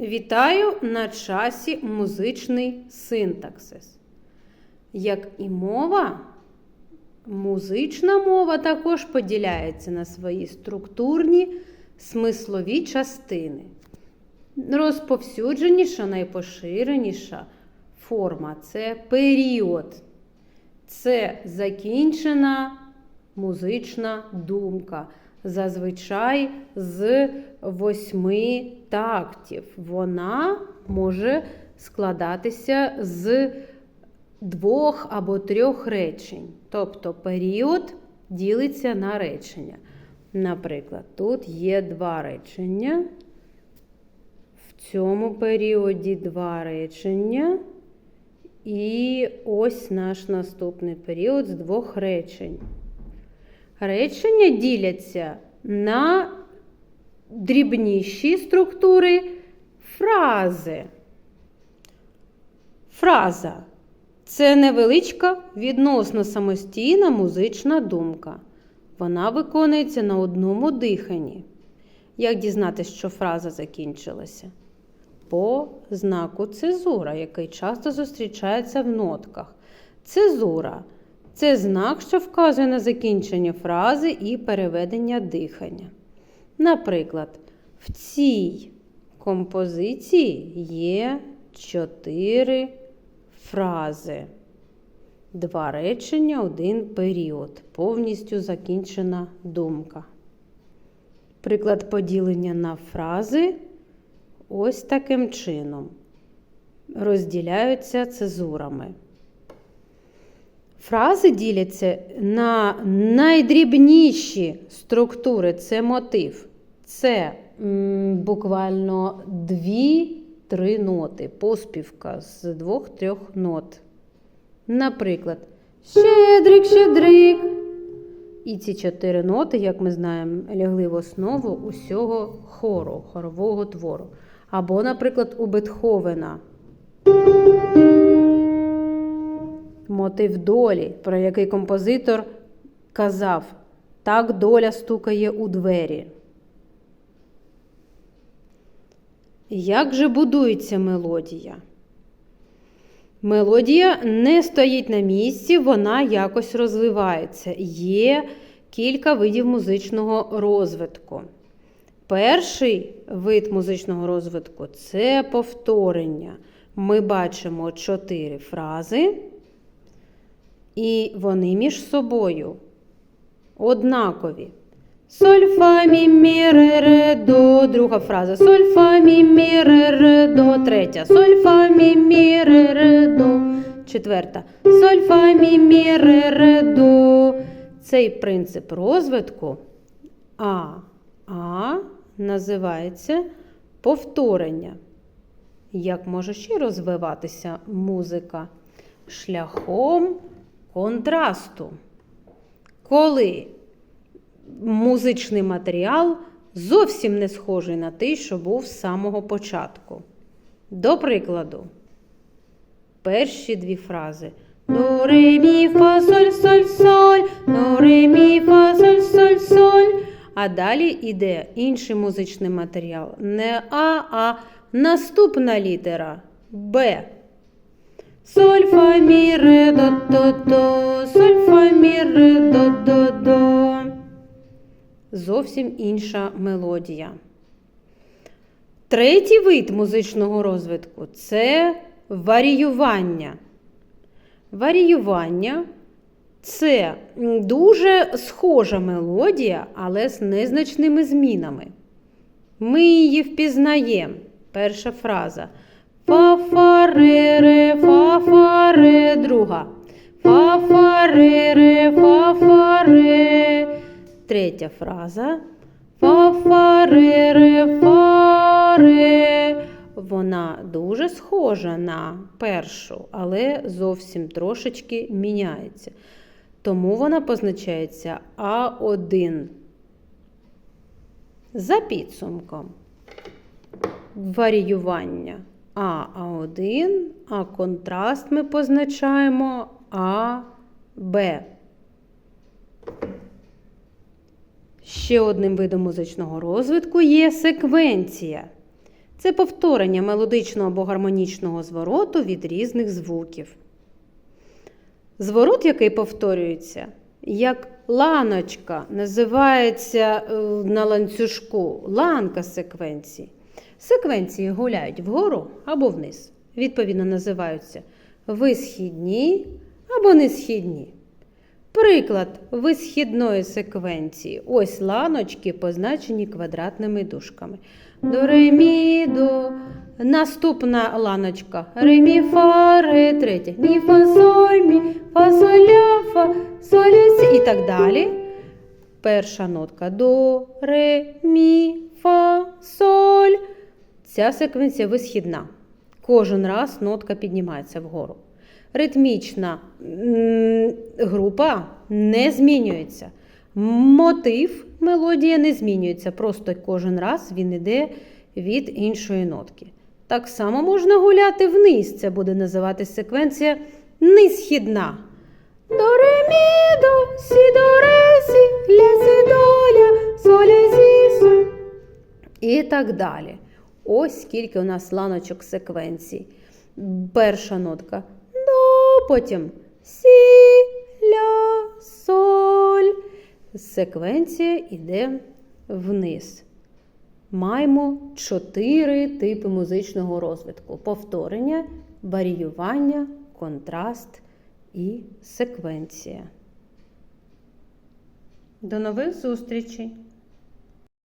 Вітаю на часі музичний синтаксис. Як і мова, музична мова також поділяється на свої структурні смислові частини. Розповсюдженіша, найпоширеніша форма це період. Це закінчена музична думка. Зазвичай з восьми тактів. Вона може складатися з двох або трьох речень. Тобто період ділиться на речення. Наприклад, тут є два речення. В цьому періоді два речення. І ось наш наступний період з двох речень. Речення діляться на дрібніші структури фрази. Фраза це невеличка відносно самостійна музична думка. Вона виконується на одному диханні. Як дізнатися, що фраза закінчилася? По знаку цезура, який часто зустрічається в нотках. Цезура це знак, що вказує на закінчення фрази і переведення дихання. Наприклад, в цій композиції є чотири фрази. Два речення, один період. Повністю закінчена думка. Приклад поділення на фрази ось таким чином. Розділяються цезурами. Фрази діляться на найдрібніші структури це мотив. Це м, буквально дві-три ноти, поспівка з двох-трьох нот. Наприклад, щедрик, щедрик. І ці чотири ноти, як ми знаємо, лягли в основу усього хору, хорового твору. Або, наприклад, у Бетховена. Мотив долі, про який композитор казав, так доля стукає у двері. Як же будується мелодія? Мелодія не стоїть на місці, вона якось розвивається. Є кілька видів музичного розвитку. Перший вид музичного розвитку це повторення. Ми бачимо чотири фрази, і вони між собою однакові. Соль, фа, мі, мі, ре, ре, до. Друга фраза. Соль, фа, мі, мі, ре, ре, до. Третя. Соль, фа, мі, мі, ре, ре, до. Четверта. Соль, фа, мі, мі, ре, ре, до. Цей принцип розвитку А. А називається повторення. Як може ще розвиватися музика? Шляхом контрасту. Коли музичний матеріал зовсім не схожий на той, що був з самого початку. До прикладу, перші дві фрази. До, ре, мі, фа, соль, соль, соль, до, ре, мі, фа, соль, соль, соль. А далі йде інший музичний матеріал. Не А, а наступна літера Б. Соль, фа, мі, ре, до, до, до, соль, фа, мі, ре, до, до, до. Зовсім інша мелодія. Третій вид музичного розвитку це варіювання. Варіювання це дуже схожа мелодія, але з незначними змінами. Ми її впізнаємо. Перша фраза. Фа-фа-ре-ре, фа-фа-ре, друга. Фа-фа-ре-ре, фа-фа-ре. Третя фраза. Фа-фа-ре-ре, фа-ре. Вона дуже схожа на першу, але зовсім трошечки міняється. Тому вона позначається А1. За підсумком варіювання А1, а контраст ми позначаємо АБ. Ще одним видом музичного розвитку є секвенція. Це повторення мелодичного або гармонічного звороту від різних звуків. Зворот, який повторюється, як ланочка, називається е, на ланцюжку ланка секвенції. Секвенції гуляють вгору або вниз. Відповідно, називаються висхідні або несхідні. Приклад висхідної секвенції. Ось ланочки позначені квадратними дужками. До ре, мі, до. Наступна ланочка. Ре, мі, фа, ре, третя. Мі, фа, соль, мі, фа, соль, ля, фа, соль, ля, сі. І так далі. Перша нотка. До, ре, мі, фа, соль. Ця секвенція висхідна. Кожен раз нотка піднімається вгору. Ритмічна група не змінюється. Мотив, мелодія не змінюється. Просто кожен раз він йде від іншої нотки. Так само можна гуляти вниз. Це буде називатися секвенція низхідна. До ре мі до сі до ре сі соль ля соль. І так далі. Ось скільки у нас ланочок секвенцій. Перша нотка до, потім сі, ля, соль. Секвенція йде вниз. Маємо чотири типи музичного розвитку: повторення, варіювання, контраст і секвенція. До нових зустрічей!